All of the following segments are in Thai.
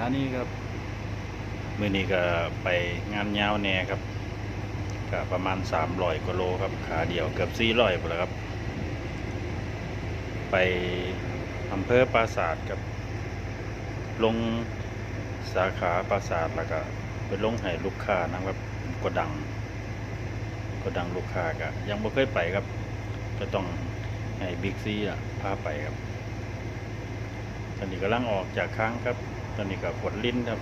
ธานีครับมื่อนี้ก็ไปงานยาวแหน่ครับก็ประมาณ300กิโลครับขาเดียวเกือบ400พุ่นแล้วครับ ไปอำเภอปราสาทครับ ลงสาขาปราสาทแล้วก็ไปลงให้ลูกค้านะครับกดดังกดดังลูกค้าก็ยังไม่เคยไปครับ ก็ต้องให้บิ๊กซีอะพาไปครับตอนนี้กำลังออกจากค้างครับ ตอนนี้ก็กดลิ้นครับ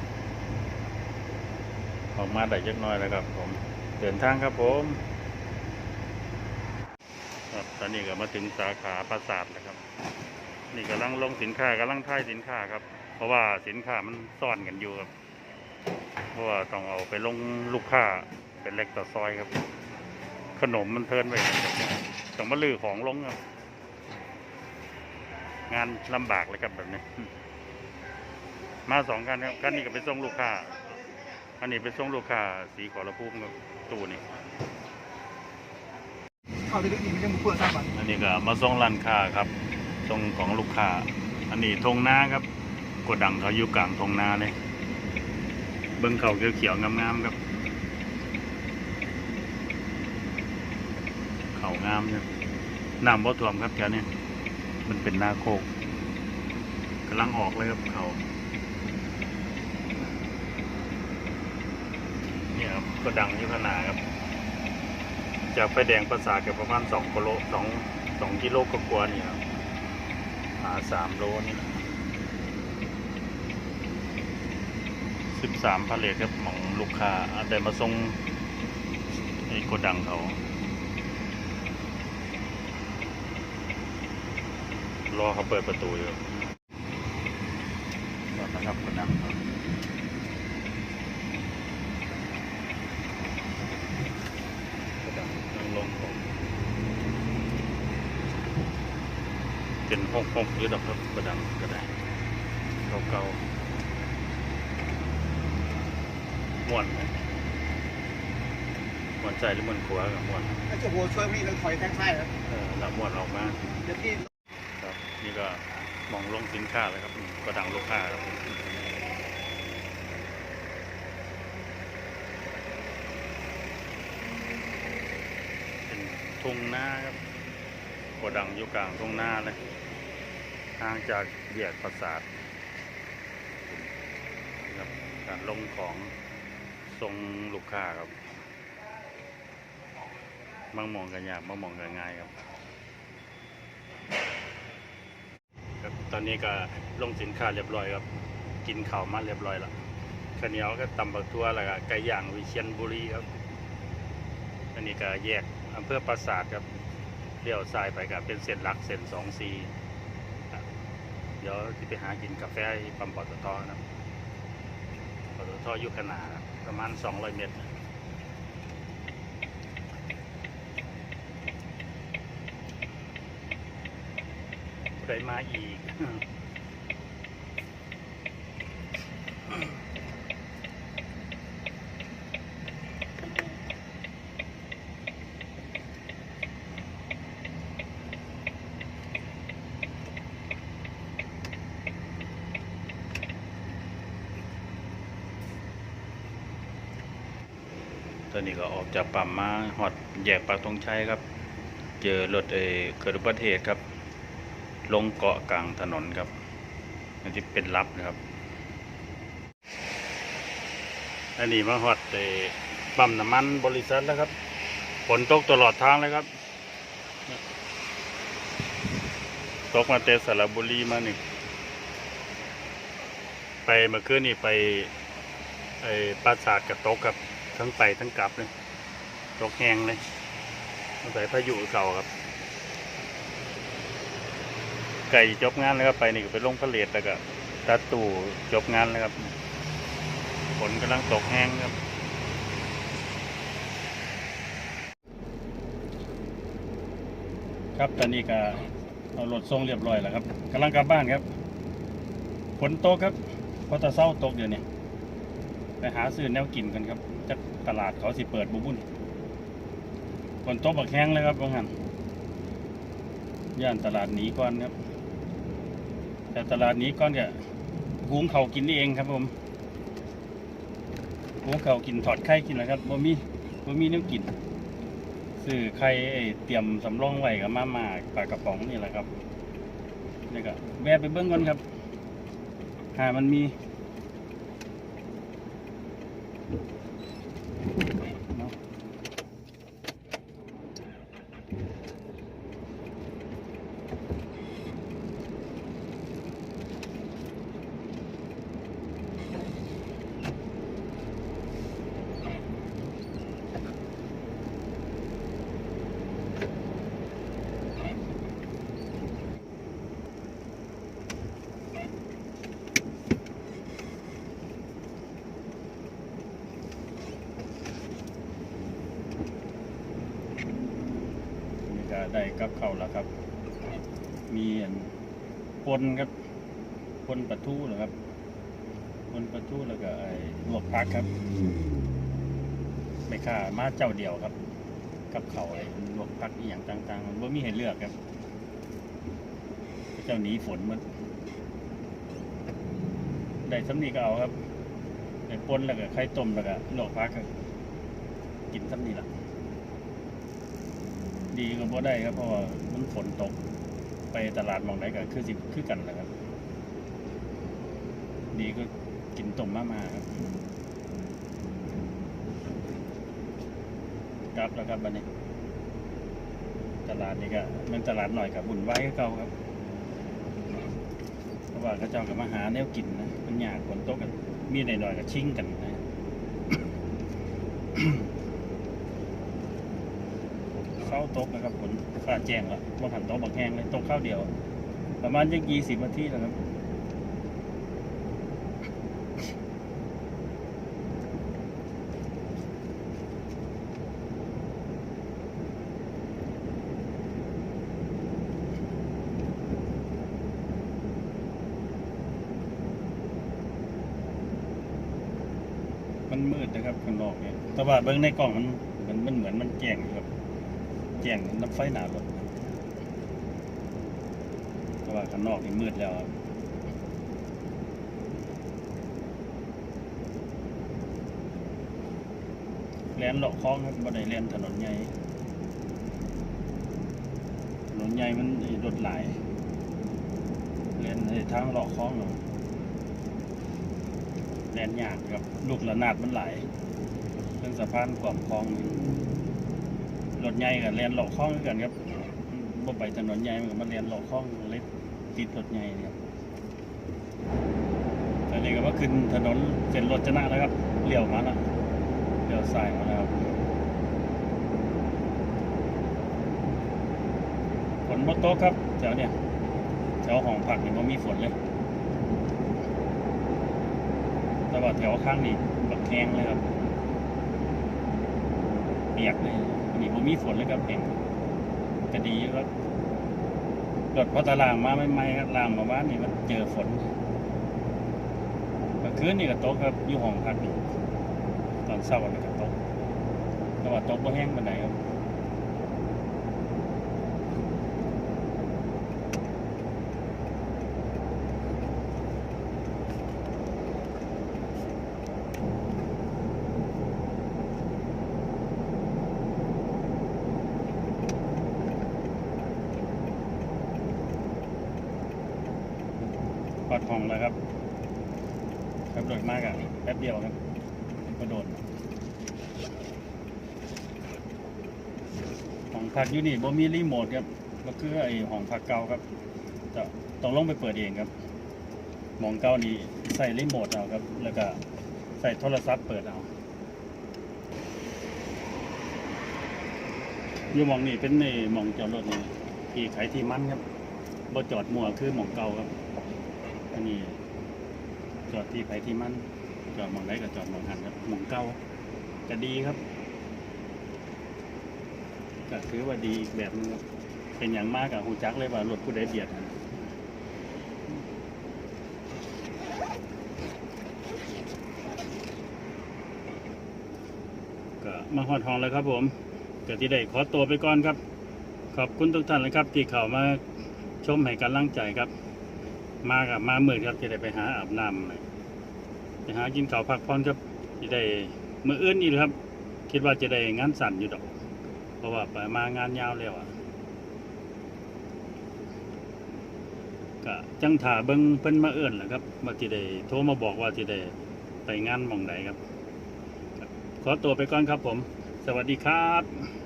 ออกมาได้จักน้อยแล้วครับผมเดินทางครับผมครับตอนนี้ก็มาถึงสาขาปราสาทแล้วครับ นี่กำลังลงสินค้ากำลังท่ายสินค้าครับ เพราะว่าสินค้ามันซ่อนกันอยู่ครับ เพราะว่าต้องเอาไปลงลูกค้าเป็นเล็กต่อซอยครับ ขนมมันเทินไปต้องมาลื้อของลงครับ งานลำบากเลยครับแบบนี้ มาสองกันครับกันนี้ก็ไปส่งลูกค้าอันนี้ไปส่งลูกค้าสีขอระพุ่มครับตู้นี่เข้าได้ดีไม่ใช่มือเพื่อนสร้างบัตรอันนี้ก็มาส่งร้านค้าครับส่งของลูกค้า อันนี้ทงนาครับโกดังเขาอยู่กลางทงนาเลยเบิ้งเขาเขียวๆงามๆครับเขางามเนี่ยน้ำบ่ท่วมครับแถวนี้มันเป็นนาโคกกำลังออกเลยครับเขาเนี่ยครับโก็ดังอยู่ขางหนาดครับ จากไฟแดงประสาทกับประมาณสองกิโลสองสองกิโลก็กว่านี่ครับหาสามโลนี่นะสิบสามพาเลทครับของลูกค้าอันใดมาส่งไอ้โกดังเขารอเขาเปิดประตูอยู่ก่อนนะครับโกดังเขาโกดังนั่งลงของเป็น ห้องห้องยืดออกรับโกดังก็ได้เก่าๆม่วนไหมม่วนใจหรือม่วนขัวกับม่วนไอ้เจ้าหัวช่วยพี่เราถอยแท็กซ้ครับเออแล้วม่วนออกมาเดี๋ยวพี่ครับนี่ก็มองลงสินค้าเลยครับกระดังลูกค้าครับเป็นทุ่งนาครับกระดังอยู่กลางทุ่งนาเลย ห่างจากแยกปราสาทครับการลงของทรงลูกค้าครับบางมองกันยากบางมองกันง่ายครับครับ ตอนนี้ก็ลงสินค้าเรียบร้อยครับ กินข้าวมาเรียบร้อยแล้วข้าวเหนียวก็ตำบักทั่วแล้วก็ไก่ย่างวิเชียนบุรีครับ อันนี้ก็แยกอำเภอปราสาทครับเลี้ยวซ้ายไปก็เป็นเส้นหลักเส้นสองซีครับเดี๋ยวจะไปหากินกาแฟที่ปั๊มปตทนะครับปตทอยู่ขนาดประมาณ 200 เมตรผู้มาอีก ตอนนี้ก็ออกจากปั๊มมาหอดแยกปากตรงชัยครับ เจอรถเออเกิดอุบัติเหตุครับ ลงเกาะกลางถนนครับอันที่เป็นลับนะครับอันนี้มาหอดเออปั๊มน้ำมันบริษัทแล้วครับฝนตกตลอดทางเลยครับ ตกมาเตสระบุรีมาหนึ่งไปเมื่อคืนนี่ไปไอ้ปราสาทกับตกครับ ทั้งไปทั้งกลับเลยตกแห้งเลยตั้งแต่พายุเก่าครับ ไก่จบงานแล้วครับไปนี่ก็ไปลงผลิตแล้วก็ตัดตู่จบงานแล้วครับฝนกำลังตกแห้งครับครับตอนนี้ก็เอารถส่งเรียบร้อยแล้วครับกำลังกลับบ้านครับฝนตกครับเพราะตะเศร้าตกเดี๋ยวนี้ไป หาซื้อแนวกินกันครับจากตลาดเขาสิเปิดบุบุนฝนตกบักแห้งเลยครับบางหันย่านตลาดหนีก่อนครับ แต่ตลาดนี้ก้อนก็หุงเขากินเองครับผมหุงเขากินถอดไข่กินนะครับบ่มีบ่มีเนื้อกินซื้อไข่เตรียมสำรองไว้กับมาม่าปลากระป๋องนี่แหละครับนี่ก็แวะไปเบิ้งก่อนครับหามันมี ได้กับเขาแล้วครับ มีอันปนครับปนปลาทูเหรอครับปนปลาทูแล้วก็ไอ้ลวกพักครับไม่ค่ามาเจ้าเดียวครับ กับเขาไอ้ลวกพักอย่างต่างๆว่ามีให้เลือกครับ เจ้าหนีฝนมันได้สำนีก็เอาครับได้ปนแล้วก็ไข่ต้มแล้วก็ลวกพักกินสำนีละ ดีก็บ่ได้ครับเพราะว่ามันฝนตกไปตลาดมองไหนก็คือสิคือกันแหละครับ ดีก็กินต้มมามาครับกลับแล้วครับบันนี้ ตลาดนี่ก็มันตลาดหน่อยกับบุญไว้เก่าครับเพราะว่าเขาเจ้ากับมาหาแนวกินนะมันยากฝนตกกันมีหน่อยๆก็ชิงกันนะาตกนะครับฝนฟ้าแจ้งล้วว่าหันตกบักแห้งเลยตกข้าวเดียว ประมาณยังยี่สิบนาทีแล้วครับมันมืดนะครับข้างนอกเนี่ย แต่ว่าเบิ้งในกล้องมันมันมันเหมือนมันแจ้งอยู่ครับ แจ้งน้ำไฟหนารถแต่ว่าข้างนอกนี่มืดแล้วครับแลนเลาะคลองครับบ่ได้แลนถนนใหญ่ถนนใหญ่มันรถหลายแลนทางเลาะคลองเนาะแลนยากครับลูกระนาดมันหลายเรื่องสะพานกล่อมคลองนี่ รถใหญ่กับแลนเลาะคลองกันครับบ่ไปถนนใหญ่มันก็มาแลนเลาะคลองเล็กติดรถใหญ่เนี่ยครับตอนนี้ก็ว่าขึ้นถนนเส้นรถจนะแล้วครับเลี้ยวมาแล้วเลี้ยวซ้ายมาแล้วครับฝนบ่ตครับแถวเนี่ยแถวห้องพักนี่บ่มีฝนเลยแต่ว่าแถวข้างนี้บักแห้งเลยครับเปียกเลย นี่ผมมีฝนเลยครับแห้งก็ดีอยู่ครับรถพอตลางมาไม่ไม่ครับลางมาบ้านนี่มันเจอฝนคืนนี่ก็ตกครับอยู่ห้องพักนี่ตอนเช้านี่ก็ตกแต่ว่าตกบ่แห้งปานครับ แล้วครับครับรถมากอะแป๊บเดียวครับก็โดนห้องพักอยู่นี่บ่มีรีโมทครับก็คือไอ้ห้องพักเก่าครับจะต้องลงไปเปิดเองครับหมองเก่านี่ใส่รีโมทเอาครับ แล้วก็ใส่โทรศัพท์เปิดเอาอยู่หมองนี่เป็นในหมองจอดรถนี่ที่ขายที่มันครับบ่จอดมัวคือหมองเก่าครับ อันนี้จอดที่ไผที่มันจอดมองไหนก็จอดมองหันครับหมองเก่าก็ดีครับก็ถือว่าดีอีกแบบนึงครับเป็นอย่างมากอะหูจักเลยว่ารถผู้ใดเบียดก็มาหอดทองแล้วครับผมก็ที่ได้ขอตัวไปก่อนครับ ขอบคุณทุกท่านเลยครับ ที่เข้ามาชมให้กำลังใจครับ มากับมาเมื่อครับจะได้ไปหาอาบน้ำไปหากินข้าวพักผ่อนครับจะได้เมื่ออื่นนี่แหละครับ คิดว่าจะได้งานสั่นอยู่ดอก เพราะว่าไปมางานยาวแล้วอะก็จังถาเบิ้งเพิ่นมาเอื้อนแหละครับมาที่ได้โทรมาบอกว่าที่ได้ไปงานมองใดครับครับ ขอตัวไปก่อนครับผม สวัสดีครับ